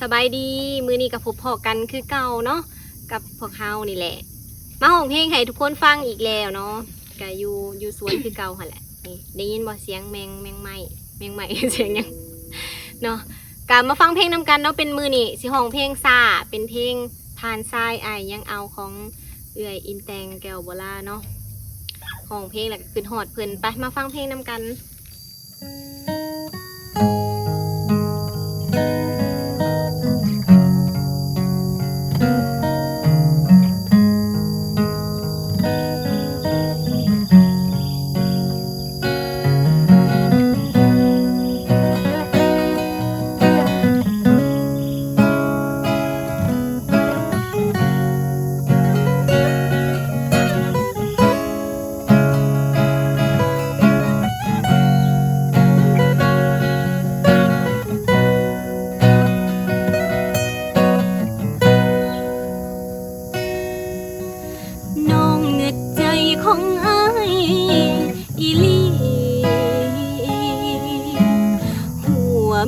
สบายดีมือนี้กับพบพอกันคือเก่าเนาะกับพวกเฮานี่แหละ มาห้องเพลงให้ทุกคนฟังอีกแล้วเนาะก็อยู่อยู่สวนคือเก่าหั่นแหละนี่ได้ยินบ่เสียงแมงแมงไหม้แมงไหม้เสียงยังเนาะกลับมาฟังเพลงนำกันเนาะเป็นมือนี่สิห้องเพลงซาเป็นเพลงทานทรายไอยังเอาของเอื่อยอินแตงแก้วโบลาเนาะห้องเพลงแล้วก็ขึ้นฮอดเพิ่นไปมาฟังเพลงนำกันน้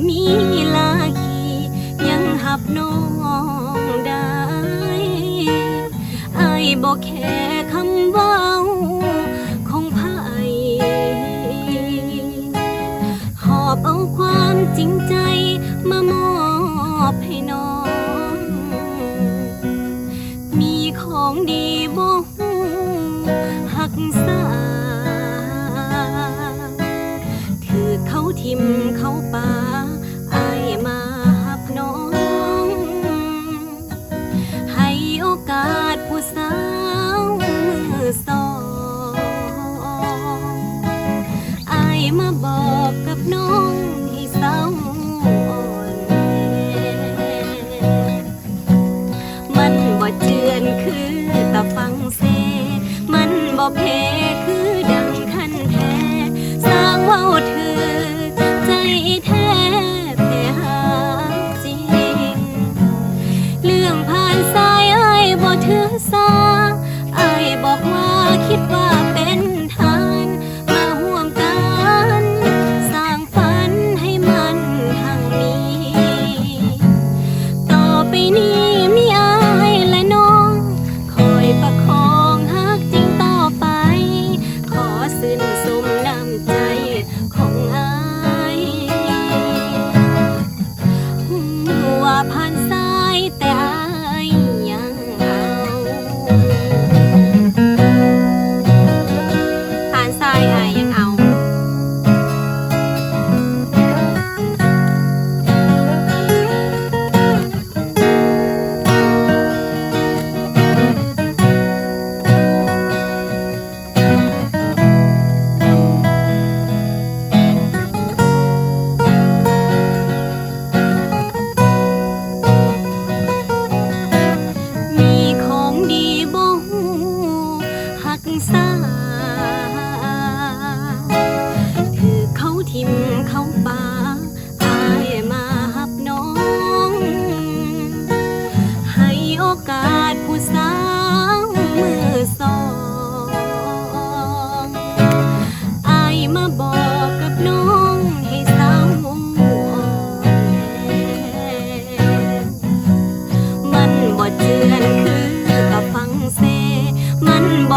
มีลาคียังหับน้องได้ไอาบอกแค่คำว้าของไผหอบเอาความจริงใจมามอบให้น้อง มีของดีบ่ฮู้หักษาถือเขาทิมเขาป่า มาบอกกับน้อง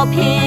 มั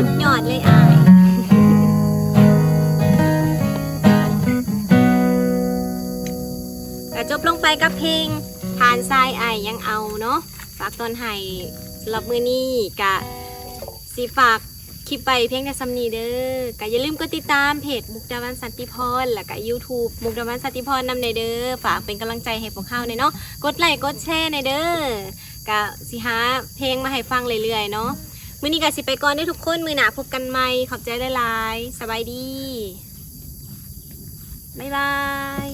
สุดยอดเลยอายไปกับเพลงทานทรายไอยังเอาเนาะฝากตอนให้สำหรับมือนี้กะสิฝากคลิปไปเพียงแต่ซัมนีเด้อกะอย่าลืมกดติดตามเพจมุกดาวันสันติพรและกะ YouTube มุกดาวันสันติพรนำในเด้อฝากเป็นกำลังใจให้พวกเขาในเนาะกดไลค์กดแชร์ในอยเด้อกะสิหาเพลงมาให้ฟังเรื่อยๆเนาะ มื้อนี้กะสิไปก่อนได้ทุกคนมือหนาพบกันใหม่ขอบใจหลายๆสบายดีบ๊ายบาย